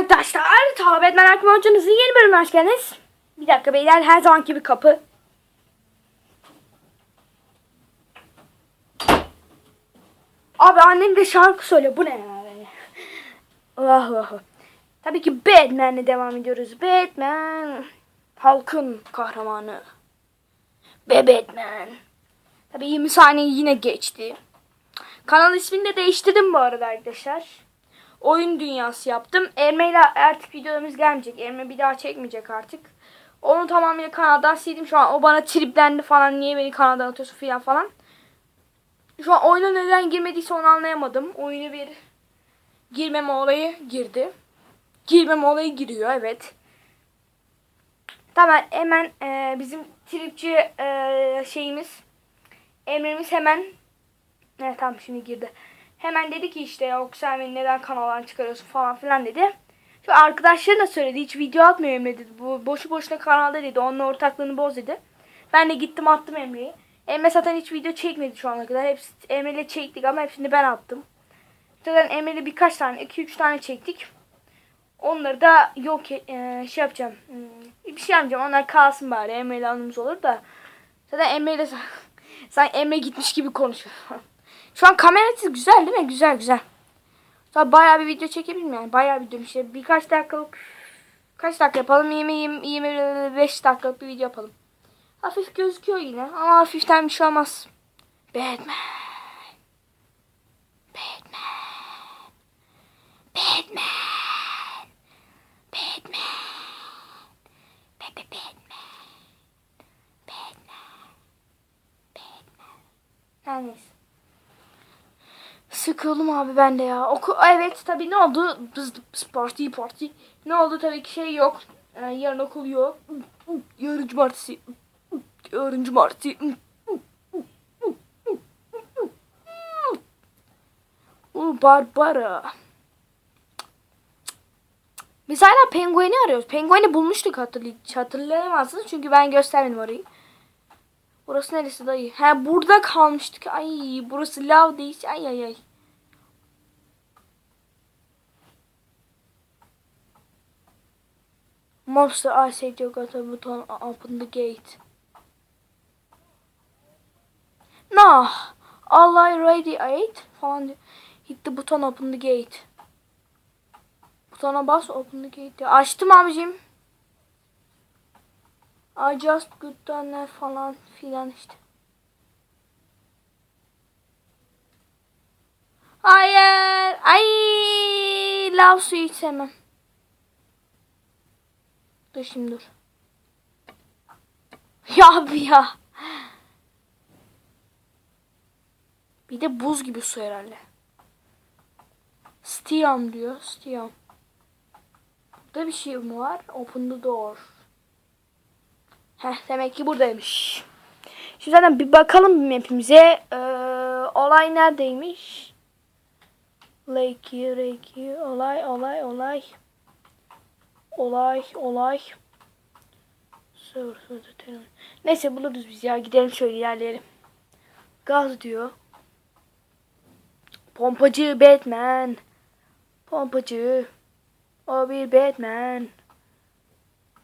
arkadaşlar. Talep etmen Akma Hoca'nızın yeni bölümüne hoş geldiniz. Bir dakika beyler her zamanki bir kapı. Abi annem de şarkı söylüyor. Bu ne ya? Allah Allah. Tabii ki Batman'le devam ediyoruz. Batman. Halkın kahramanı. Be Batman. Tabii 20 saniye yine geçti. Kanal ismini de değiştirdim bu arada arkadaşlar. Oyun dünyası yaptım. Erme artık videolarımız gelmeyecek. Erme bir daha çekmeyecek artık. Onu tamamıyla kanaldan sildim. Şu an o bana triplendi falan. Niye beni kanaldan atıyorsun falan falan. Şu an oyuna neden girmediyse onu anlayamadım. Oyunu bir girmeme olayı girdi. Girmeme olayı giriyor evet. Tamam hemen e, bizim tripçi e, şeyimiz Emremiz hemen Evet tamam şimdi girdi. Hemen dedi ki işte beni neden kanaldan çıkarıyorsun falan filan dedi. Şu arkadaşları da söyledi hiç video atmıyor Emre dedi. Bu boşu boşuna kanalda dedi. Onun ortaklığını boz dedi. Ben de gittim attım Emre'yi. Emre zaten hiç video çekmedi şu ana kadar. Hepsi Emre'yle çektik ama hepsini ben attım. Zaten Emre'yle birkaç tane, 2-3 tane çektik. Onları da yok e, şey yapacağım. Hmm, Bir şey yapmayacağım. Onlar kalsın bari. Emre'yle anımız olur da. Zaten Emre'yle sen Emre gitmiş gibi konuşuyor. Şu an kamerası güzel değil mi? Güzel güzel. Sonra bayağı bir video çekebilirim yani. Bayağı bir işte birkaç dakikalık kaç dakika yapalım? 20 20 25 dakikalık bir video yapalım. Hafif gözüküyor yine ama hafiften bir şey olmaz. Batman. Batman. Batman. Batman. Batman. Batman. Batman. Her neyse. Sıkıldım abi ben de ya. Oku evet tabii ne oldu? Parti parti. Ne oldu tabii ki şey yok. Ee, yarın okul yok. Yarın cumartesi. Yarın cumartesi. Barbara. Biz hala pengueni arıyoruz. Pengueni bulmuştuk hatırlay hatırlayamazsınız çünkü ben göstermedim orayı. Burası neresi dayı? He burada kalmıştık. Ay burası lav değil. Ay ay ay. Monster I saved you got a button open the gate. No. All I ready ate falan. Hit the button open the gate. Butona bas open the gate. Açtım abicim. I just good done falan filan işte. Hayır. Ay lav suyu hiç sevmem. Dur şimdi dur. Ya abi ya. Bir de buz gibi su herhalde. Stiam diyor. Stiam. Burada bir şey mi var? Open the door. Heh demek ki buradaymış. Şimdi zaten bir bakalım mapimize. Ee, olay neredeymiş? Lake, Lake, olay, olay, olay. Olay, olay. Neyse buluruz biz ya. Gidelim şöyle ilerleyelim. Gaz diyor. Pompacı Batman. Pompacı. O bir Batman.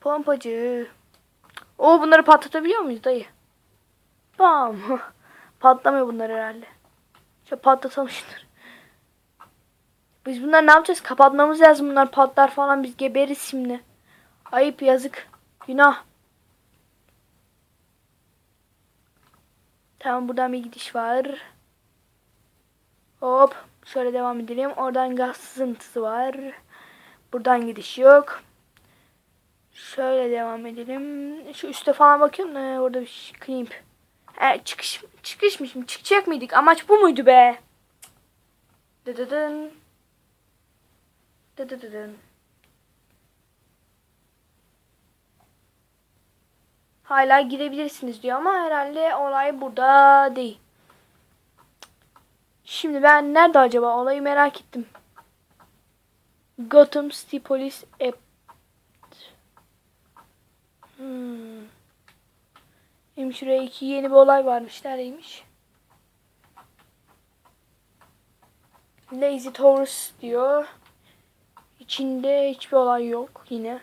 Pompacı. O bunları patlatabiliyor muyuz dayı? Bam. Patlamıyor bunlar herhalde. Şöyle patlatalım. Biz bunlar ne yapacağız? Kapatmamız lazım. Bunlar patlar falan. Biz geberiz şimdi. Ayıp yazık. Günah. Tamam buradan bir gidiş var. Hop. Şöyle devam edelim. Oradan gaz sızıntısı var. Buradan gidiş yok. Şöyle devam edelim. Şu üstte falan bakıyorum. Ee, orada bir şey, klimp. Ee, çıkış, çıkışmış mı? Çıkacak mıydık? Amaç bu muydu be? Dıdıdın. Dıdıdıdın. Hala gidebilirsiniz diyor ama herhalde olay burada değil. Şimdi ben nerede acaba? Olayı merak ettim. Gotham City Police App. Hmm. Hem şuraya iki yeni bir olay varmış. Neredeymiş? Lazy Taurus diyor. İçinde hiçbir olay yok yine.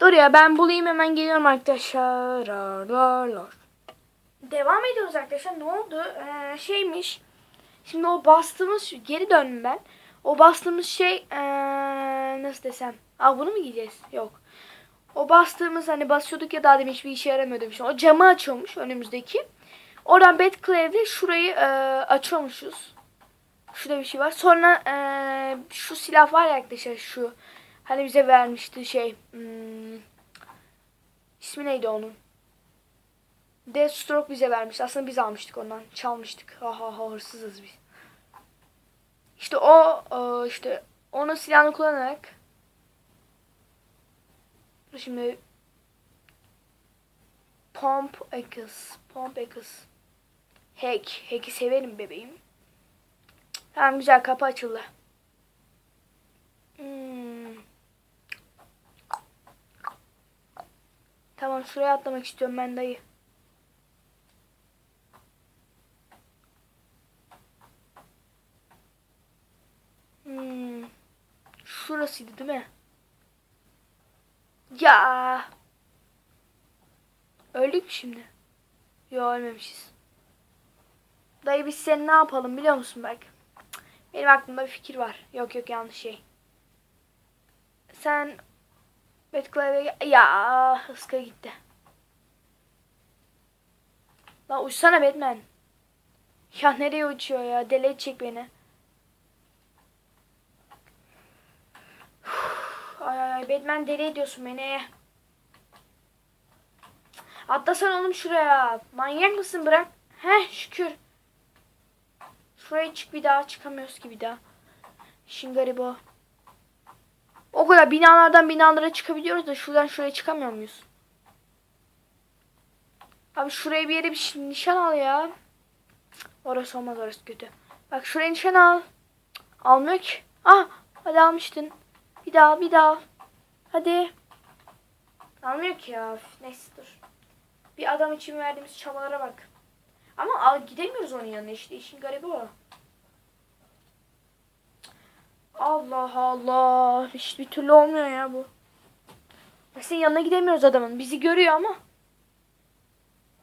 Dur ya ben bulayım hemen geliyorum arkadaşlar. Lar, lar, lar. Devam ediyoruz arkadaşlar. Ne oldu? Ee, şeymiş. Şimdi o bastığımız geri döndüm ben. O bastığımız şey ee, nasıl desem? Aa bunu mu giyeceğiz? Yok. O bastığımız hani basıyorduk ya daha demin hiçbir işe yaramıyor demiştim. O camı açıyormuş önümüzdeki. Oradan Batclave'le şurayı ee, açıyormuşuz. Şurada bir şey var. Sonra ee, şu silah var ya arkadaşlar şu. Hani bize vermişti şey. Hmm, ismi neydi onun? Deathstroke bize vermiş. Aslında biz almıştık ondan. Çalmıştık. Ha ha ha hırsızız biz. İşte o e, işte onun silahını kullanarak şimdi Pump Echoes. Pump Echoes. Hack. Hack'i severim bebeğim. Tamam güzel kapı açıldı. Hmm. Tamam şuraya atlamak istiyorum ben dayı. Hmm. Şurasıydı değil mi? Ya. Öldük mü şimdi? Yok ölmemişiz. Dayı biz seni ne yapalım biliyor musun belki? Benim aklımda bir fikir var. Yok yok yanlış şey. Sen Batclave'e Ya ıska gitti. Lan uçsana Batman. Ya nereye uçuyor ya? Deli edecek beni. Ay ay ay Batman deli ediyorsun beni. Atlasana oğlum şuraya. Manyak mısın bırak. Heh şükür. Şuraya çık bir daha çıkamıyoruz ki bir daha. İşin garibi o. O kadar binalardan binalara çıkabiliyoruz da şuradan şuraya çıkamıyor muyuz? Abi şuraya bir yere bir nişan al ya. Orası olmaz orası kötü. Bak şuraya nişan al. Almıyor ki. Ah hadi almıştın. Bir daha bir daha. Hadi. Almıyor ki ya. Neyse dur. Bir adam için verdiğimiz çabalara bak. Ama al, gidemiyoruz onun yanına işte işin garibi o. Allah Allah. Hiç bir türlü olmuyor ya bu. Senin yanına gidemiyoruz adamın. Bizi görüyor ama.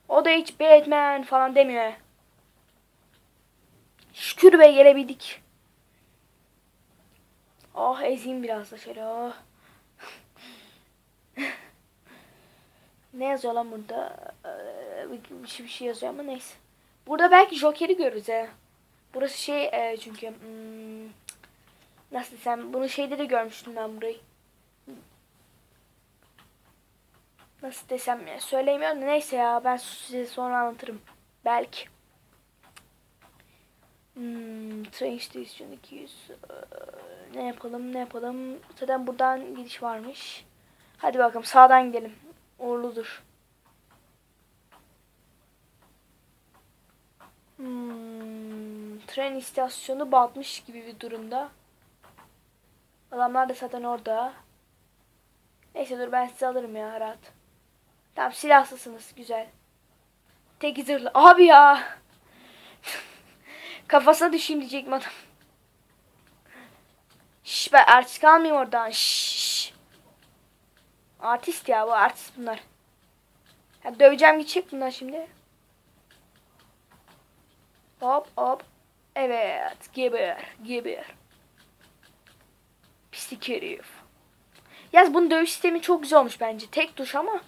O da hiç Batman falan demiyor. Şükür be gelebildik. Oh ezeyim biraz da şöyle oh. ne yazıyor lan burada? Ee, bir, bir şey, şey yazıyor ama neyse. Burada belki Joker'i görürüz he. Burası şey e, çünkü hmm, nasıl desem bunu şeyde de görmüştüm ben burayı. Nasıl desem ya söyleyemiyorum da neyse ya ben size sonra anlatırım. Belki. Hmm, train station 200. Ee, ne yapalım ne yapalım. Zaten buradan gidiş varmış. Hadi bakalım sağdan gidelim. Uğurludur. Hmm, tren istasyonu batmış gibi bir durumda. Adamlar da zaten orada. Neyse dur ben sizi alırım ya rahat. Tamam silahsızsınız güzel. Tek zırhlı. Abi ya. Kafasına düşeyim diyecektim adam. Şş ben artist kalmayayım oradan. Şş. Artist ya bu artist bunlar. Ya döveceğim gidecek bunlar şimdi. Hop hop. Evet. Geber. Geber. Pislik herif. Yaz bunun dövüş sistemi çok güzel olmuş bence. Tek tuş ama.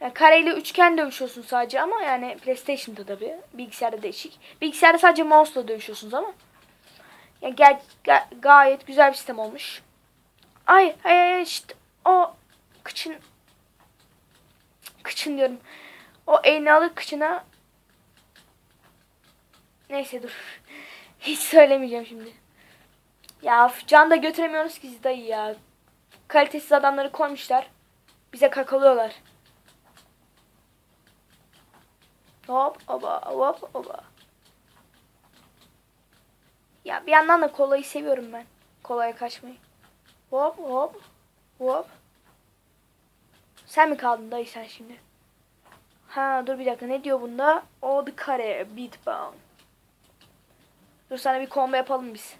Yani kareyle üçgen dövüşüyorsun sadece ama yani PlayStation'da tabii. Bilgisayarda değişik. Bilgisayarda sadece mouse'la dövüşüyorsunuz ama. Yani ga- ga- gayet güzel bir sistem olmuş. Ay ay ay işte o kıçın kıçın diyorum. O elini alır kıçına Neyse dur. Hiç söylemeyeceğim şimdi. Ya can da götüremiyoruz ki dayı ya. Kalitesiz adamları koymuşlar. Bize kakalıyorlar. Hop oba hop oba. Ya bir yandan da kolayı seviyorum ben. Kolaya kaçmayı. Hop hop hop. Sen mi kaldın dayı sen şimdi? Ha dur bir dakika ne diyor bunda? O the kare beat bound. Dur sana bir combo yapalım biz.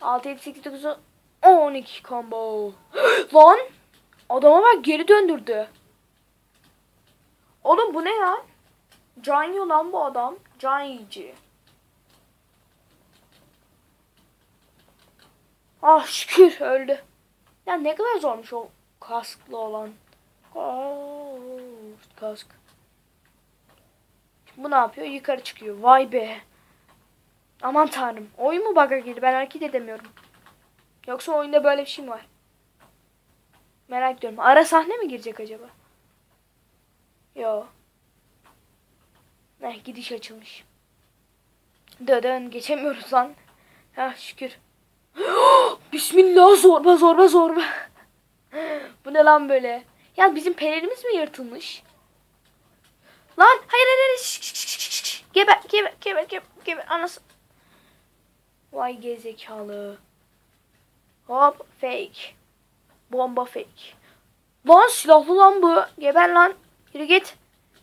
6, 7, 8, 9, 10, 12 combo. Lan! Adama bak geri döndürdü. Oğlum bu ne ya? Can yiyor lan bu adam. Can yiyici. Ah şükür öldü. Ya ne kadar zormuş o kasklı olan. Kask. Bu ne yapıyor? Yukarı çıkıyor. Vay be. Aman tanrım. Oyun mu bug'a girdi? Ben hareket edemiyorum. Yoksa oyunda böyle bir şey mi var? Merak ediyorum. Ara sahne mi girecek acaba? Yo. Ne gidiş açılmış. Dön geçemiyoruz lan. Ha şükür. Bismillah zorba zorba zorba. Bu ne lan böyle? Ya bizim pelerimiz mi yırtılmış? Lan hayır hayır hayır. Şş, şş, şş, şş. Geber geber geber geber geber anası. Vay gezekalı. Hop fake. Bomba fake. Lan silahlı lan bu. Geber lan. Yürü git.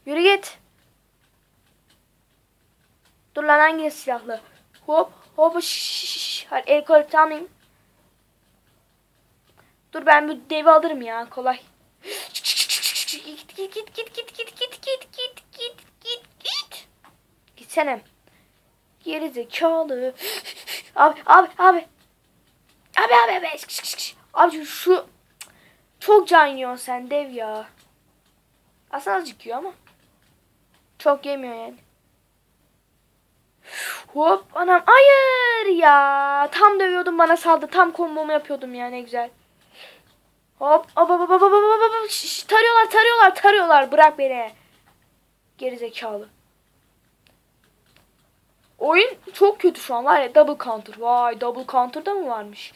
Yürü git. Dur lan hangi silahlı? Hop hop şşş. Hadi el kol tamam. Dur ben bu devi alırım ya kolay. Git git git git git git git git git git git git. Gitsene. Geri zekalı. Abi abi abi. Abi abi abi. Abi şu çok can yiyorsun sen dev ya. Aslında azıcık yiyor ama. Çok yemiyor yani. Hop anam hayır ya. Tam dövüyordum bana saldı. Tam kombomu yapıyordum ya ne güzel. Hop hop hop hop hop hop hop Şş, tarıyorlar tarıyorlar tarıyorlar bırak beni. Geri zekalı. Oyun çok kötü şu an var ya double counter. Vay double counter da mı varmış?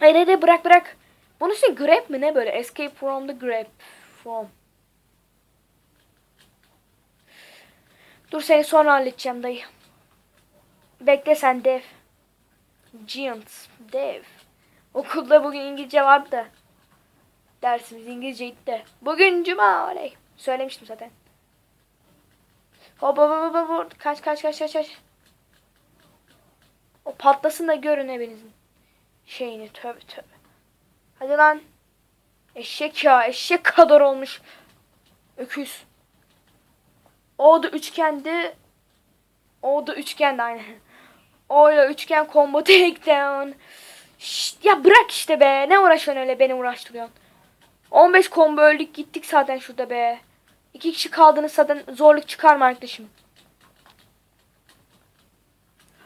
Hayır hayır bırak bırak. Bunun şey grab mi ne böyle? Escape from the grab. From. Dur seni sonra halledeceğim dayı. Bekle sen dev. Giant. Dev. Okulda bugün İngilizce vardı. Dersimiz İngilizceydi de. Bugün cuma oley. Söylemiştim zaten. Hop hop hop hop. Kaç kaç kaç kaç kaç. O patlasın da görün evinizin. Şeyini tövbe tövbe. Hadi lan. Eşek ya eşek kadar olmuş. Öküz. O da üçgendi. O da üçgendi aynen. O ile üçgen combo takedown. Şşt, ya bırak işte be. Ne uğraşıyorsun öyle beni uğraştırıyorsun. 15 combo öldük gittik zaten şurada be. İki kişi kaldınız zaten zorluk çıkarma arkadaşım.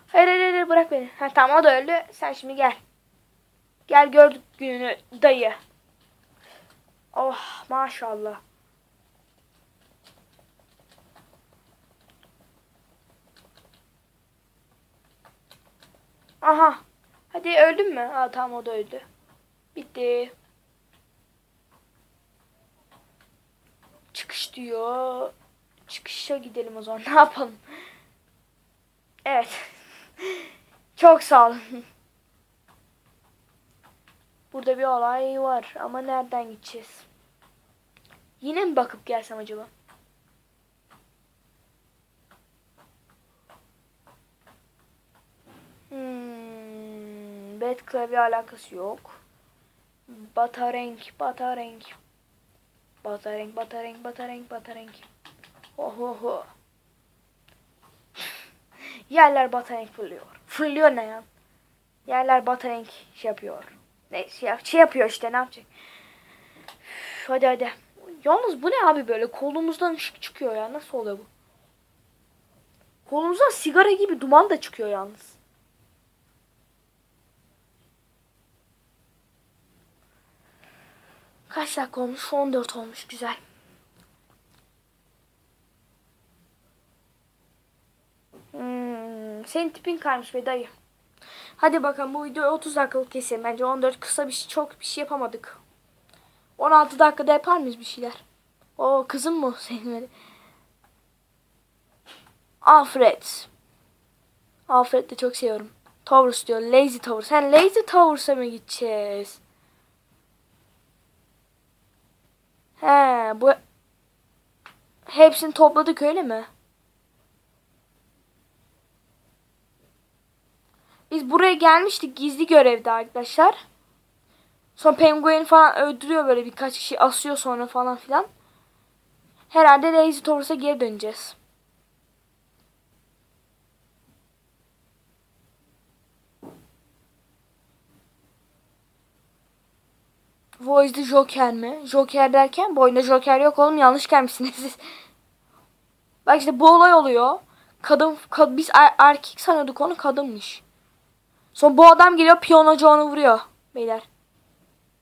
Hayır hayır hayır bırak beni. Ha tamam o da öldü. Sen şimdi gel. Gel gördük gününü dayı. Oh maşallah. Aha. Hadi öldün mü? Ha tamam o da öldü. Bitti. Çıkış diyor. Çıkışa gidelim o zaman. Ne yapalım? Evet. Çok sağ olun. Burada bir olay var ama nereden gideceğiz? Yine mi bakıp gelsem acaba? Hmm, Bad klavye alakası yok. Batarenk, batarenk. Batarenk, batarenk, batarenk, batarenk. Ohoho. Yerler batarenk fırlıyor. Fırlıyor ne ya? Yerler batarenk şey yapıyor. Ne şey, şey yapıyor işte ne yapacak? Üf, hadi hadi. Yalnız bu ne abi böyle kolumuzdan ışık çıkıyor ya. Nasıl oluyor bu? Kolumuzdan sigara gibi duman da çıkıyor yalnız. Kaç dakika olmuş? 14 olmuş. Güzel. Hmm, senin tipin kaymış be dayı. Hadi bakalım bu videoyu 30 dakikalık keselim. Bence 14 kısa bir şey, çok bir şey yapamadık. 16 dakikada yapar mıyız bir şeyler? O kızım mı senin? Alfred. Alfred de çok seviyorum. Towers diyor. Lazy Towers. Sen Lazy Towers'a mı gideceğiz? Bu hepsini topladık öyle mi? Biz buraya gelmiştik gizli görevde arkadaşlar. Sonra penguen falan öldürüyor böyle birkaç kişi asıyor sonra falan filan. Herhalde Lazy Towers'a geri döneceğiz. Voice'de Joker mi? Joker derken bu oyunda Joker yok oğlum yanlış gelmişsiniz siz. Bak işte bu olay oluyor. Kadın, kad- biz er- erkek sanıyorduk onu kadınmış. Sonra bu adam geliyor piyanocu onu vuruyor beyler.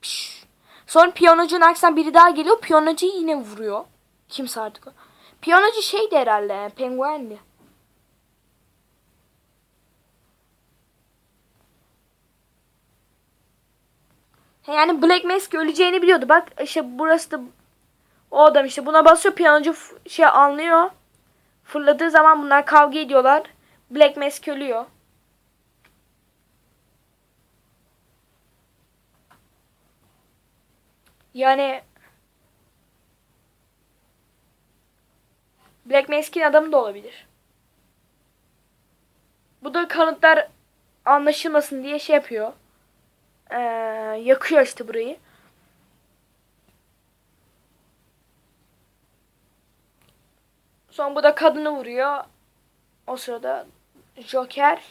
Pişt. Sonra piyanocunun arkasından biri daha geliyor piyanocuyu yine vuruyor. Kimse artık o. Piyanocu şeydi herhalde penguendi. Yani Black Mask öleceğini biliyordu. Bak işte burası da o adam işte buna basıyor piyanocu şey anlıyor. Fırladığı zaman bunlar kavga ediyorlar. Black Mask ölüyor. Yani Black Mask'in adamı da olabilir. Bu da kanıtlar anlaşılmasın diye şey yapıyor. Ee, yakıyor işte burayı. Sonra bu da kadını vuruyor. O sırada Joker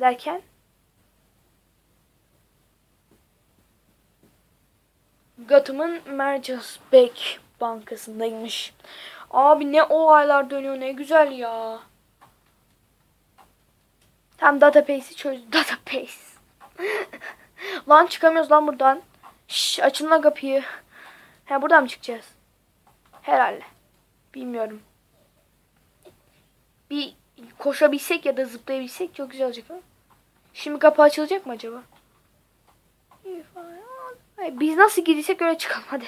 derken Gotham'ın Merchants Bank bankasındaymış. Abi ne olaylar dönüyor ne güzel ya. Tam database'i çözdü. Database. Lan çıkamıyoruz lan buradan. Şş, açın lan kapıyı. He buradan mı çıkacağız? Herhalde. Bilmiyorum. Bir koşabilsek ya da zıplayabilsek çok güzel olacak ama. Şimdi kapı açılacak mı acaba? Biz nasıl gidiysek öyle çıkalım hadi.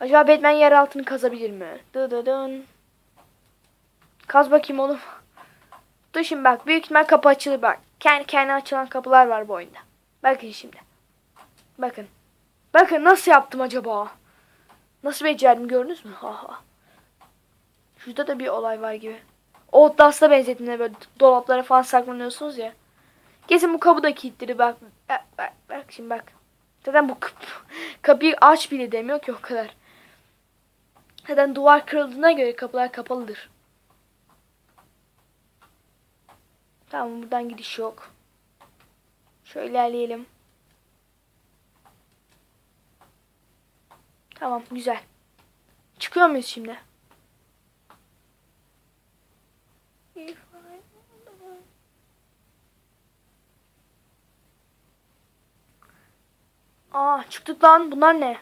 Acaba Batman yer altını kazabilir mi? Dı dı dın. Kaz bakayım oğlum. Dur bak. Büyük ihtimal kapı açılır bak. Kendi kendine açılan kapılar var bu oyunda. Bakın şimdi. Bakın. Bakın nasıl yaptım acaba? Nasıl becerdim gördünüz mü? Ha ha. Şurada da bir olay var gibi. Outlast'a benzettiğinde böyle dolaplara falan saklanıyorsunuz ya. Kesin bu kapı da kilitli bak. Bak, bak, bak şimdi bak. Zaten bu kapı, kapıyı aç bile demiyor ki o kadar. Zaten duvar kırıldığına göre kapılar kapalıdır. Tamam buradan gidiş yok. Şöyle ilerleyelim. Tamam güzel. Çıkıyor muyuz şimdi? Aa çıktık lan. Bunlar ne?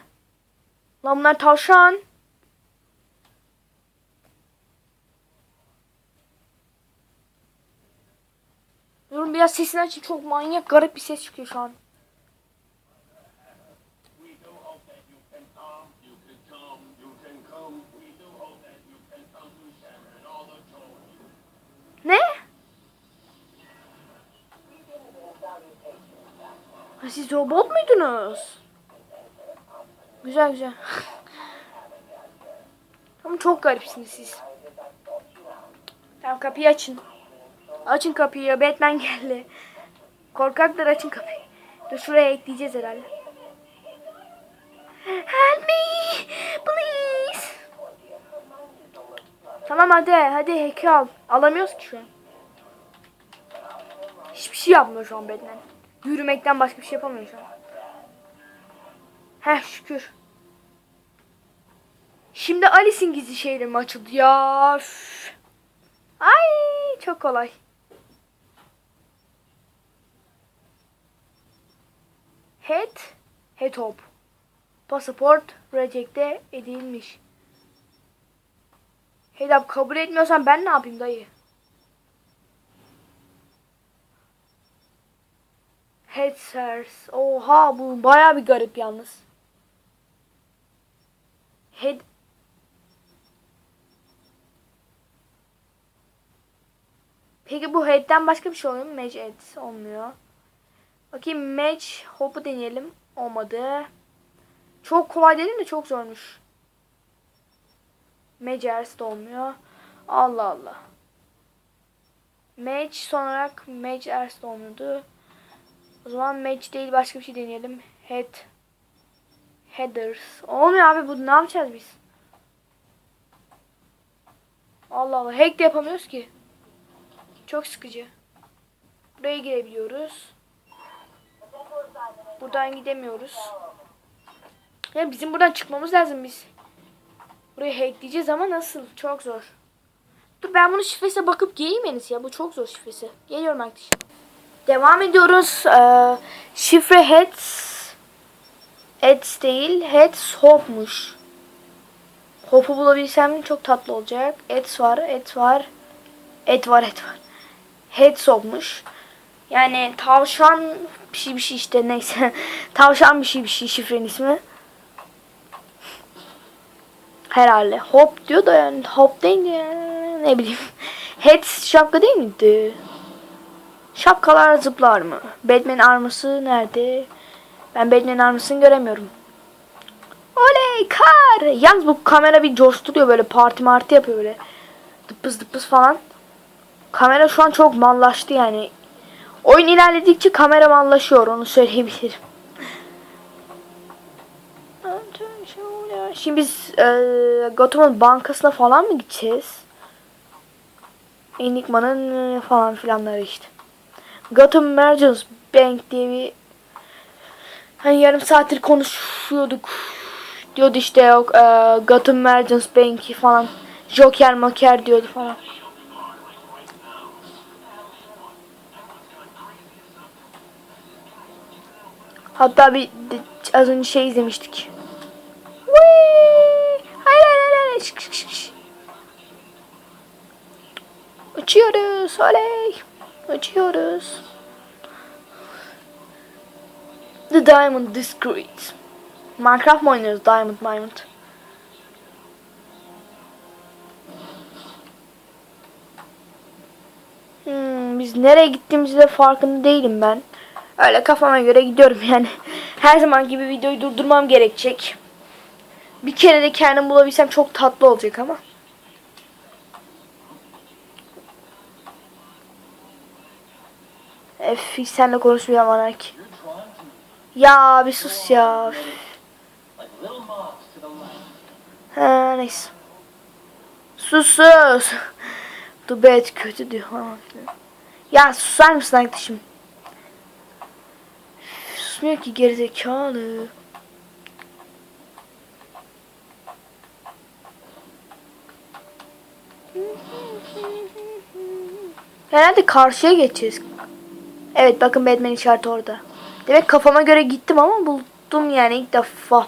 Lan bunlar tavşan. Durun biraz sesini açın. Çok manyak garip bir ses çıkıyor şu an. Ne? Ha, siz robot muydunuz? Güzel güzel. Ama çok garipsiniz siz. Tamam kapıyı açın. Açın kapıyı. Batman geldi. Korkaklar açın kapıyı. Dur şuraya ekleyeceğiz herhalde. Help me! Please! Tamam hadi. Hadi hack'i al. Alamıyoruz ki şu an. Hiçbir şey yapmıyor şu an Batman. Yürümekten başka bir şey yapamıyor şu an. Heh şükür. Şimdi Alice'in gizli şeyleri mi açıldı ya? Ay çok kolay. Head hop. Pasaport rejekte edilmiş. Head up kabul etmiyorsan ben ne yapayım dayı? Headsers. Oha bu baya bir garip yalnız. Head Peki bu head'den başka bir şey oluyor mu? Match olmuyor. Bakayım match hop'u deneyelim. Olmadı. Çok kolay dedim de çok zormuş. Match de olmuyor. Allah Allah. Mage son olarak Mage Erst olmadı. O zaman Mage değil başka bir şey deneyelim. Head. Headers. Olmuyor abi bu ne yapacağız biz? Allah Allah hack de yapamıyoruz ki. Çok sıkıcı. Buraya girebiliyoruz. Buradan gidemiyoruz. Yani bizim buradan çıkmamız lazım biz. Burayı hackleyeceğiz ama nasıl? Çok zor. Dur ben bunun şifresine bakıp geleyim en iyisi ya. Bu çok zor şifresi. Geliyorum arkadaşlar. Devam ediyoruz. Ee, şifre heads. Heads değil. Heads hopmuş. Hop'u bulabilsem çok tatlı olacak. Heads var. Heads var. Et var et var. Heads hopmuş. Yani tavşan bir şey bir şey işte neyse. tavşan bir şey bir şey şifrenin ismi. Herhalde. Hop diyor da yani hop ya. Ne bileyim. Head şapka değil miydi? Şapkalar zıplar mı? Batman arması nerede? Ben Batman armasını göremiyorum. Oley kar! Yalnız bu kamera bir coşturuyor böyle parti marti yapıyor böyle. Dıppız dıppız falan. Kamera şu an çok mallaştı yani. Oyun ilerledikçe kamera mallaşıyor onu söyleyebilirim. Şimdi biz e, Gotham'ın bankasına falan mı gideceğiz? Enigma'nın e, falan filanları işte. Gotham Merchants Bank diye bir hani yarım saattir konuşuyorduk. Diyordu işte yok e, Gotham Merchants Bank falan. Joker Moker diyordu falan. Hatta bir az önce şey izlemiştik. Hayır hayır hayır. Şık, şık, şık. Uçuyoruz. Oley. Uçuyoruz. The Diamond Discreet. Minecraft mı oynuyoruz? Diamond Diamond. Hmm, biz nereye gittiğimizde de farkında değilim ben. Öyle kafama göre gidiyorum yani. Her zaman gibi videoyu durdurmam gerekecek. Bir kere de kendim bulabilsem çok tatlı olacak ama. Ef hiç seninle konuşmayacağım to Ya bir sus ya. Ha neyse. Sus sus. Dubet kötü diyor. Ya susar mısın arkadaşım? Susmuyor ki gerizekalı. Herhalde karşıya geçeceğiz. Evet bakın Batman işareti orada. Demek kafama göre gittim ama buldum yani ilk defa.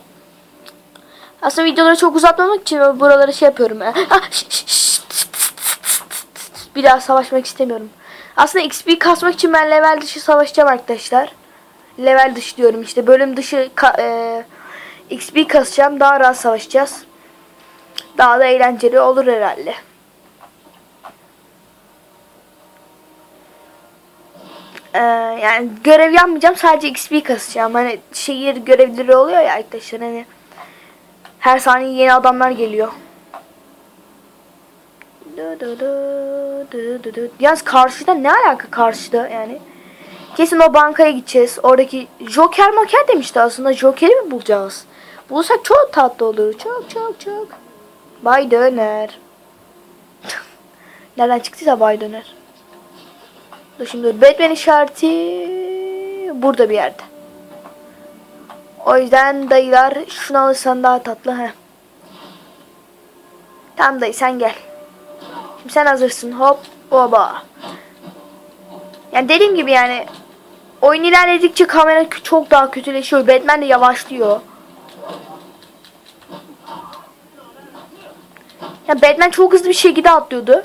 Aslında videoları çok uzatmamak için buraları şey yapıyorum. Ah, Bir daha savaşmak istemiyorum. Aslında XP kasmak için ben level dışı savaşacağım arkadaşlar. Level dışı diyorum işte. Bölüm dışı ka- e, XP kasacağım. Daha rahat savaşacağız. Daha da eğlenceli olur herhalde. Ee, yani görev yapmayacağım. Sadece XP kasacağım. Hani şehir görevleri oluyor ya arkadaşlar. Hani her saniye yeni adamlar geliyor. Yalnız karşıda ne alaka karşıda yani? Kesin o bankaya gideceğiz. Oradaki Joker Moker demişti aslında. Joker'i mi bulacağız? Bulursak çok tatlı olur. Çok çok çok. Bay Döner. Nereden çıktıysa Bay Döner. Dur şimdi. Batman işareti burada bir yerde. O yüzden dayılar şunu alırsan daha tatlı. Heh. Tamam dayı sen gel. Şimdi sen hazırsın. Hop baba. Yani dediğim gibi yani oyun ilerledikçe kamera çok daha kötüleşiyor. Batman de yavaşlıyor. Ya Batman çok hızlı bir şekilde atlıyordu.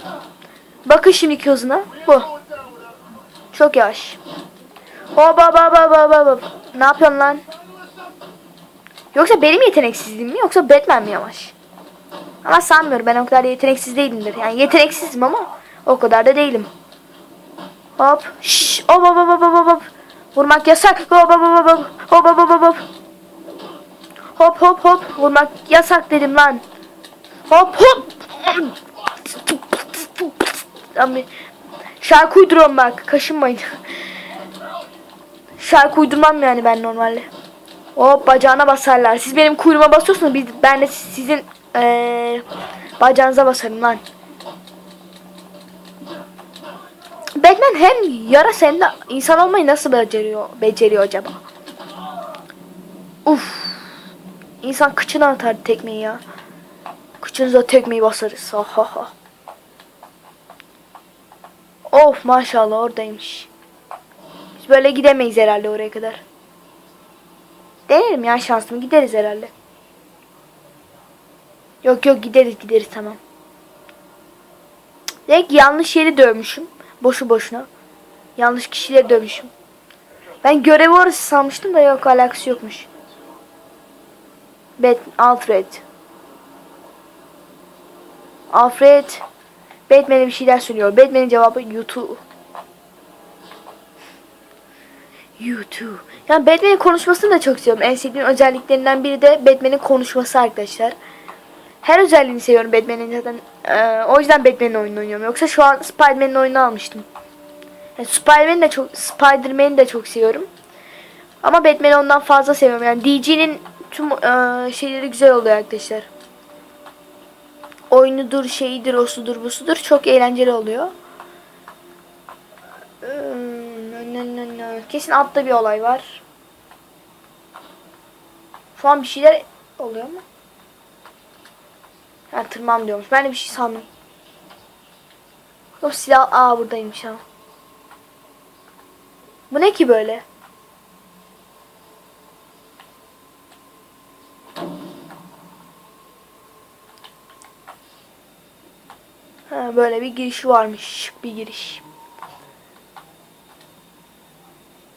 Bakın şimdiki hızına. Bu. Çok yavaş. Hop hop hop hop hop hop. Ne yapıyorsun lan? Yoksa benim yeteneksizliğim mi yoksa Batman mi yavaş? Ama sanmıyorum ben o kadar yeteneksiz değilimdir. Yani yeteneksizim ama o kadar da değilim. Hop. Şşş. Hop hop hop hop hop hop. Vurmak yasak. Hop hop hop hop. Hop hop hop hop hop. Hop. Vurmak yasak dedim lan. Hop hop. Abi Şarkı uyduruyorum bak. Kaşınmayın. Şarkı uydurmam yani ben normalde. Hop bacağına basarlar. Siz benim kuyruğuma basıyorsunuz. Biz, ben de sizin eee bacağınıza basarım lan. Batman hem yara hem de insan olmayı nasıl beceriyor, beceriyor acaba? Uf. İnsan kıçına atar tekmeyi ya. Kıçınıza tekmeyi basarız. Ha ha ha. Of maşallah oradaymış. Biz böyle gidemeyiz herhalde oraya kadar. Denerim ya şansımı gideriz herhalde. Yok yok gideriz gideriz tamam. Direkt yanlış yeri dövmüşüm. Boşu boşuna. Yanlış kişileri dövmüşüm. Ben görevi orası sanmıştım da yok alakası yokmuş. Bet Alfred. Alfred Batman'e bir şeyler söylüyor. Batman'in cevabı YouTube. YouTube. Yani Batman'in konuşmasını da çok seviyorum. En sevdiğim özelliklerinden biri de Batman'in konuşması arkadaşlar. Her özelliğini seviyorum Batman'in zaten. Ee, o yüzden Batman'in oyununu oynuyorum. Yoksa şu an Spider-Man'in oyununu almıştım. Yani Spider-Man'i de çok Spider-Man'i de çok seviyorum. Ama Batman'i ondan fazla seviyorum. Yani DC'nin tüm e, şeyleri güzel oluyor arkadaşlar. Oyunudur, şeyidir, osudur, busudur. Çok eğlenceli oluyor. Hmm, Kesin altta bir olay var. Şu an bir şeyler oluyor mu? Ha tırmam diyormuş. Ben de bir şey sandım. O silah aa buradaymış ha. Bu ne ki böyle? Ha, böyle bir girişi varmış. Şık bir giriş.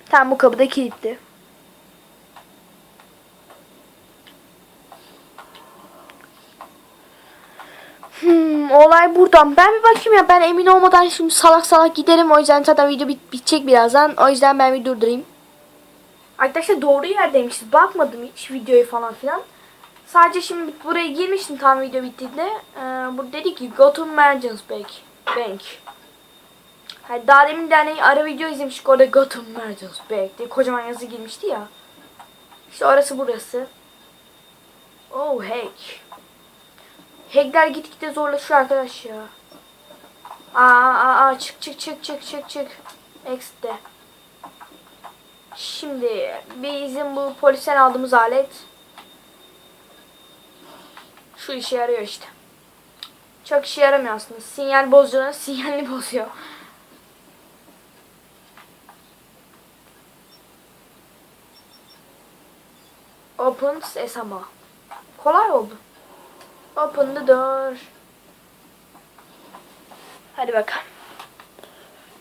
Tamam bu kapı da kilitli. Hmm, olay buradan. Ben bir bakayım ya. Ben emin olmadan şimdi salak salak giderim. O yüzden zaten video bit bitecek birazdan. O yüzden ben bir durdurayım. Arkadaşlar doğru yerdeymişiz. Bakmadım hiç videoyu falan filan. Sadece şimdi buraya girmiştim tam video bittiğinde. Ee, bu dedi ki Gotham Merchants Bank. Bank. Hani daha demin de hani ara video izlemiştik orada Gotham Merchants Bank diye kocaman yazı girmişti ya. İşte orası burası. Oh hack. Hackler gitgide zorlaşıyor arkadaş ya. Aa, aa, aa çık çık çık çık çık çık. Exit de. Şimdi bizim bu polisten aldığımız alet şu işe yarıyor işte. Çok işe yaramıyor aslında. Sinyal bozuyor, sinyalini bozuyor. Open sesame. Kolay oldu. Open the door. Hadi bakalım.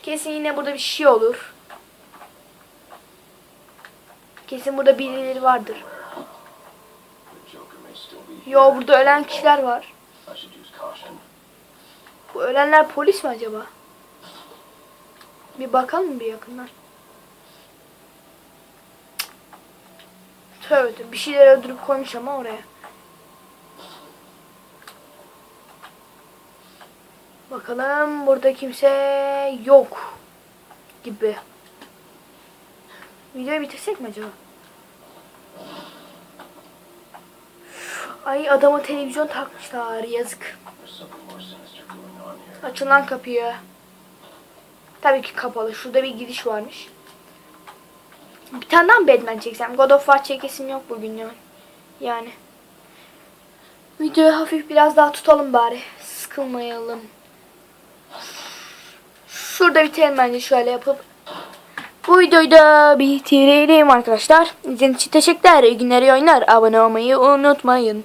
Kesin yine burada bir şey olur. Kesin burada birileri vardır. Yo burada ölen kişiler var. Bu ölenler polis mi acaba? Bir bakalım bir yakından. Tövbe, bir şeyler öldürüp koymuş ama oraya. Bakalım burada kimse yok gibi. Videoyu bitirsek mi acaba? Ay adama televizyon takmışlar yazık. Açılan kapıyı. Tabii ki kapalı. Şurada bir giriş varmış. Bir tane daha mı Batman çeksem? God of War çekesim yok bugün ya. Yani. Videoyu hafif biraz daha tutalım bari. Sıkılmayalım. Şurada bitelim bence şöyle yapıp. Bu videoyu da bitirelim arkadaşlar. İzlediğiniz için teşekkürler. İyi günler, iyi oyunlar. Abone olmayı unutmayın.